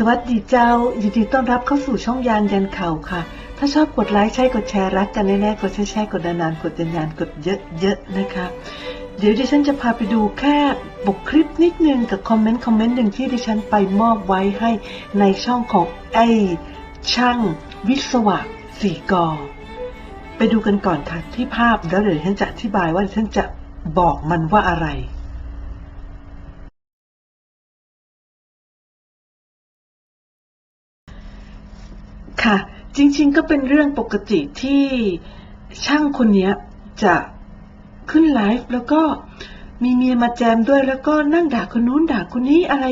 สวัสดีเจ้า ยินดีต้อนรับเข้าสู่ช่องยานยันเข่าค่ะ ถ้าชอบกดไลค์ใช่กดแชร์รักกันแน่ๆกดแชร์ๆกดนานๆกดยันๆกดเยอะๆนะคะ เดี๋ยวดิฉันจะพาไปดูแค่บกคลิปนิดนึงกับคอมเมนต์คอมเมนต์หนึ่งที่ดิฉันไปมอบไว้ให้ในช่องของไอช่างวิศวะสีกอไปดูกันก่อนค่ะที่ภาพแล้วเดี๋ยวดิฉันจะอธิบายว่าดิฉันจะบอกมันว่าอะไร ค่ะ จริง ๆ ก็เป็นเรื่องปกติที่ช่างคนนี้จะขึ้นไลฟ์แล้วก็มีเมียมาแจมด้วยแล้วก็นั่งด่าคนนู้นด่าคนนี้อะไร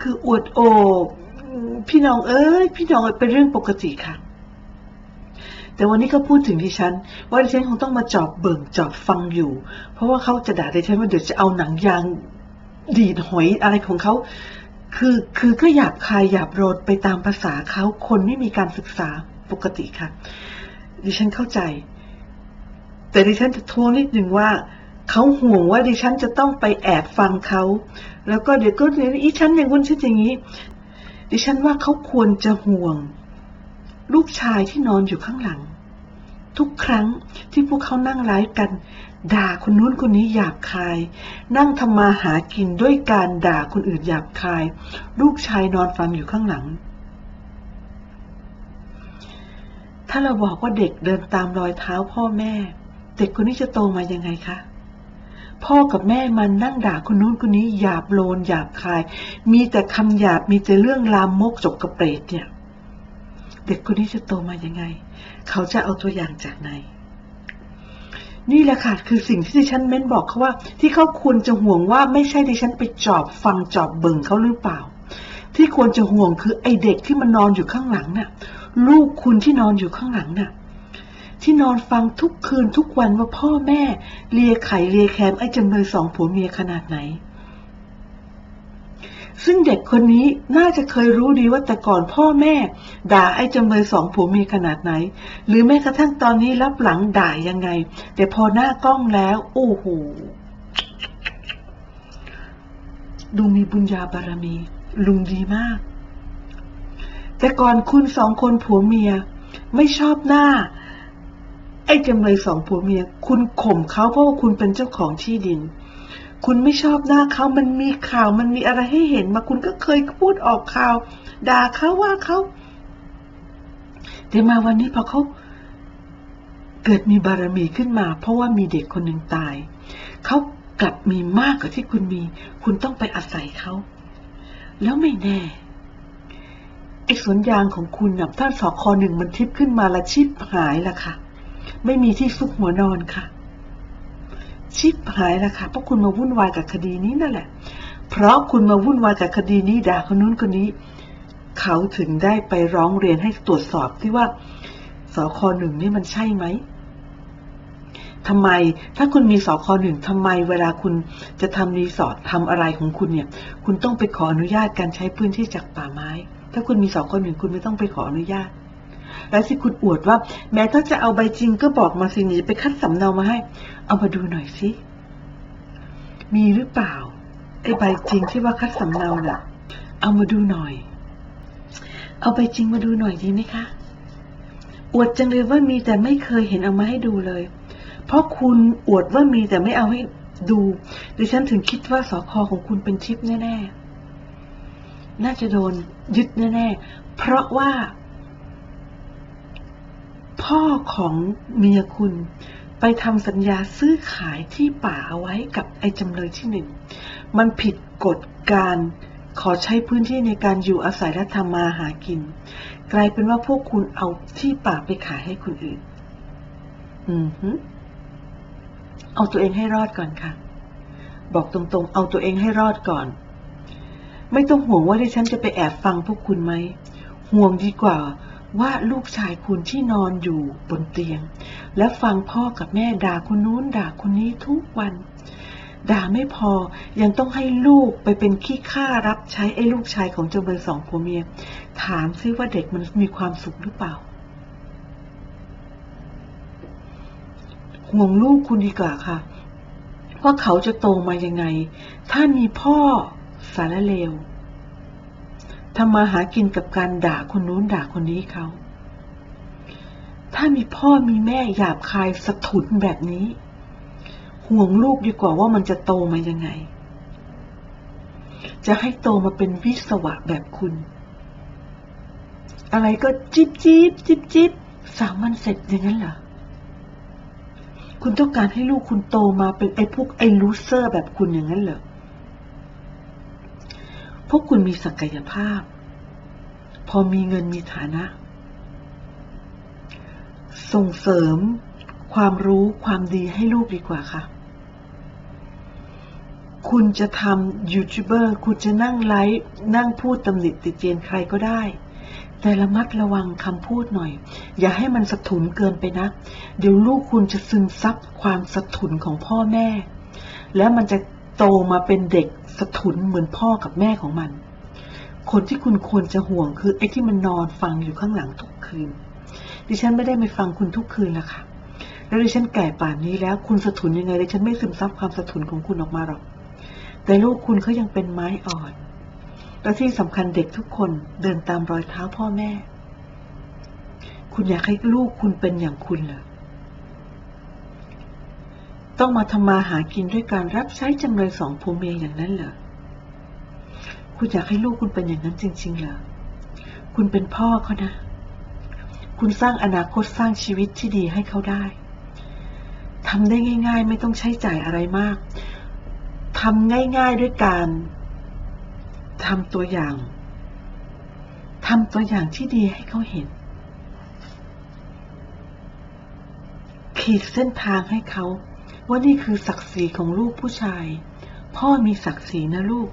คืออวดโอบพี่น้องเอ้ยพี่น้องเป็นเรื่องปกติค่ะ แต่วันนี้เขาพูดถึงดิฉัน ว่าดิฉันคงต้องมาจอบเบิ่งจอบฟังอยู่ เพราะว่าเขาจะด่าดิฉันว่าเดี๋ยวจะเอาหนังยางดีดหอยอะไรของเขา คือคือก็หยาบคายหยาบโรดไปตามภาษาเขาคนไม่มีการศึกษาปกติค่ะ ดิฉันเข้าใจ แต่ดิฉันจะทวงนิดหนึ่งว่าเขาห่วงว่าดิฉันจะต้องไปแอบฟังเขา แล้วก็เดี๋ยวก็เนี่ยอีฉันอย่างนู้นฉันอย่างนี้ ดิฉันว่าเขาควรจะห่วง ลูกชายที่นอนอยู่ข้างหลัง ทุกครั้งที่พวกเขานั่งไลฟ์กัน ด่าคนนู้นคนนี้หยาบคาย นั่งทำมาหากินด้วยการด่าคนอื่นหยาบคาย ลูกชายนอนฟังอยู่ข้างหลัง ถ้าเราบอกว่าเด็กเดินตามรอยเท้าพ่อแม่ เด็กคนนี้จะโตมายังไงคะพ่อกับแม่มันนั่งด่าคนนู้นคนนี้หยาบโลนหยาบคาย มีแต่คำหยาบมีแต่เรื่องลามกจกกระเปรตเนี่ย เด็กคนนี้จะโตมายังไง เขาจะเอาตัวอย่างจากไหน นี่แหละค่ะคือสิ่งที่ดิฉันเม้นบอกเขาว่า ที่เขาควรจะห่วงว่าไม่ใช่ดิฉันไปจอบฟังจอบเบิ่งเขาหรือเปล่า ที่ควรจะห่วงคือไอเด็กที่มันนอนอยู่ข้างหลังน่ะ ลูกคุณที่นอนอยู่ข้างหลังน่ะ ที่นอนฟังทุกคืนทุกวันว่าพ่อแม่เลียไข่เลียแคมไอจำเลยสองผัวเมียขนาดไหน ซึ่งเด็กคนนี้น่าจะเคยรู้ดีว่าแต่ก่อนพ่อแม่ ด่าไอ้จำเลยสองผัวเมียขนาดไหน หรือแม้กระทั่งตอนนี้รับหลังด่ายังไง แต่พอหน้ากล้องแล้ว โอ้โห ดูมีบุญญาบารมี ลุงดีมาก แต่ก่อนคุณสองคนผัวเมีย ไม่ชอบหน้า ไอ้จำเลยสองผัวเมีย คุณข่มเขาเพราะว่าคุณเป็นเจ้าของที่ดิน คุณไม่ชอบหน้าเขามันมีข่าวมันมีอะไรให้เห็นมาคุณก็เคยพูดออกข่าว ด่าเขาว่าเขาแต่มาวันนี้พอเขาเกิดมีบารมีขึ้นมา เพราะว่ามีเด็กคนหนึ่งตาย เขากลับมีมากกว่าที่คุณมี คุณต้องไปอาศัยเขา แล้วไม่แน่ไอ้สวนยางของคุณน่ะถ้านสอคอหนึ่งมันทิพขึ้นมาละชิบหายละค่ะ ไม่มีที่ซุกหัวนอนค่ะ ชิบหายละค่ะเพราะคุณมาวุ่นวายกับคดีนี้นั่นแหละ เพราะคุณมาวุ่นวายกับคดีนี้ด่าคนนู้นคนนี้ เขาถึงได้ไปร้องเรียนให้ตรวจสอบที่ว่าสคหนึ่งนี่มันใช่ไหมทำไมถ้าคุณมีสคหนึ่งทำไมเวลาคุณจะทำรีสอร์ททำอะไรของคุณเนี่ย คุณต้องไปขออนุญาตการใช้พื้นที่จากป่าไม้ ถ้าคุณมีสคหนึ่งคุณไม่ต้องไปขออนุญาต แล้วที่คุณอวดว่า แม้ถ้าจะเอาใบจริงก็บอกมาสิหนีไปคัดสำเนามาให้ เอามาดูหน่อยสิ มีหรือเปล่าไอ้ใบจริงที่ว่าคัดสำเนาน่ะ เอามาดูหน่อย เอาใบจริงมาดูหน่อยดีไหมคะ อวดจังเลยว่ามีแต่ไม่เคยเห็นเอามาให้ดูเลย เพราะคุณอวดว่ามีแต่ไม่เอาให้ดูดิฉันถึงคิดว่าสอคอของคุณเป็นชิปแน่ ๆ น่าจะโดนยึดแน่ ๆ เพราะว่า พ่อของเมียคุณ ไปทำสัญญาซื้อขายที่ป่าเอาไว้กับไอ้จำเลยที่หนึ่ง มันผิดกฎการขอใช้พื้นที่ในการอยู่อาศัยและทำมาหากิน กลายเป็นว่าพวกคุณเอาที่ป่าไปขายให้คนอื่น อือฮึเอาตัวเองให้รอดก่อนค่ะ บอกตรงๆ เอาตัวเองให้รอดก่อน ไม่ต้องห่วงว่าดิฉันจะไปแอบฟังพวกคุณไหม ห่วงดีกว่า ว่าลูกชายคุณที่นอนอยู่บนเตียง และฟังพ่อกับแม่ด่าคนนู้นด่าคนนี้ทุกวัน ด่าไม่พอยังต้องให้ลูกไปเป็นขี้ข้ารับใช้ไอ้ลูกชายของเจ้าเบอร์สองผัวเมีย ถามซิว่าเด็กมันมีความสุขหรือเปล่า ห่วงลูกคุณดีกว่าค่ะ ว่าเขาจะโตมายังไง ถ้ามีพ่อสารเลว ทำมาหากินกับการด่าคนนู้นด่าคนนี้เขา ถ้ามีพ่อมีแม่หยาบคายสะทุนแบบนี้ ห่วงลูกดีกว่าว่ามันจะโตมายังไง จะให้โตมาเป็นวิศวะแบบคุณ อะไรก็จิบจิบจิบจิบสามวันเสร็จอย่างนั้นเหรอ คุณต้องการให้ลูกคุณโตมาเป็นไอ้พวกไอ้ลูเซอร์แบบคุณอย่างนั้นเหรอ พวกคุณมีศักยภาพ พอมีเงินมีฐานะ ส่งเสริมความรู้ความดีให้ลูกดีกว่าค่ะ คุณจะทำยูทูบเบอร์ คุณจะนั่งไลฟ์นั่งพูดตำหนิติเตียนใครก็ได้ แต่ระมัดระวังคำพูดหน่อย อย่าให้มันสะทุนเกินไปนะ เดี๋ยวลูกคุณจะซึมซับความสะทุนของพ่อแม่ แล้วมันจะ โตมาเป็นเด็กสะทุนเหมือนพ่อกับแม่ของมัน คนที่คุณควรจะห่วงคือไอ้ที่มันนอนฟังอยู่ข้างหลังทุกคืน ดิฉันไม่ได้ไปฟังคุณทุกคืนละค่ะ แล้วดิฉันแก่ป่านนี้แล้ว คุณสะทุนยังไงดิฉันไม่ซึมซับความสะทุนของคุณออกมาหรอก แต่ลูกคุณเขายังเป็นไม้อ่อน และที่สำคัญเด็กทุกคนเดินตามรอยเท้าพ่อแม่ คุณอยากให้ลูกคุณเป็นอย่างคุณเหรอ ต้องมาทำมาหากินด้วยการรับใช้จำเลยสองผัวเมียอย่างนั้นเหรอ คุณอยากให้ลูกคุณเป็นอย่างนั้นจริงๆเหรอ คุณเป็นพ่อเขานะ คุณสร้างอนาคตสร้างชีวิตที่ดีให้เขาได้ทำได้ง่าย ๆ ไม่ต้องใช้จ่ายอะไรมากทำง่าย ๆด้วยการทำตัวอย่างทำตัวอย่างที่ดีให้เขาเห็น ขีดเส้นทางให้เขา ว่านี่คือศักดิ์ศรีของลูกผู้ชาย พ่อมีศักดิ์ศรีนะลูก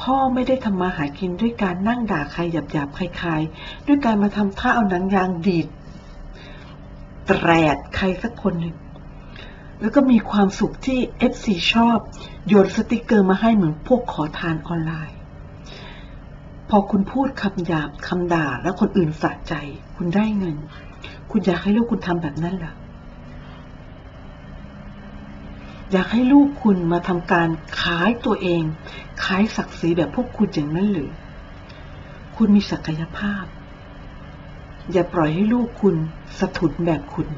พ่อไม่ได้ทำมาหากินด้วยการนั่งด่าใครหยาบๆคลายๆด้วยการมาทำท่าเอาหนังยางดีดแตรดใครสักคนหนึ่งแล้วก็มีความสุขที่ FC ชอบ โยนสติกเกอร์มาให้เหมือนพวกขอทานออนไลน์ พอคุณพูดคำหยาบคำด่าแล้วคนอื่นสะใจ คุณได้เงิน คุณอยากให้ลูกคุณทำแบบนั้นเหรอ อยากให้ลูกคุณมาทำการขายตัวเอง ขายศักดิ์ศรีแบบพวกคุณอย่างนั้นหรือ คุณมีศักยภาพ อย่าปล่อยให้ลูกคุณสะทุนแบบคุณ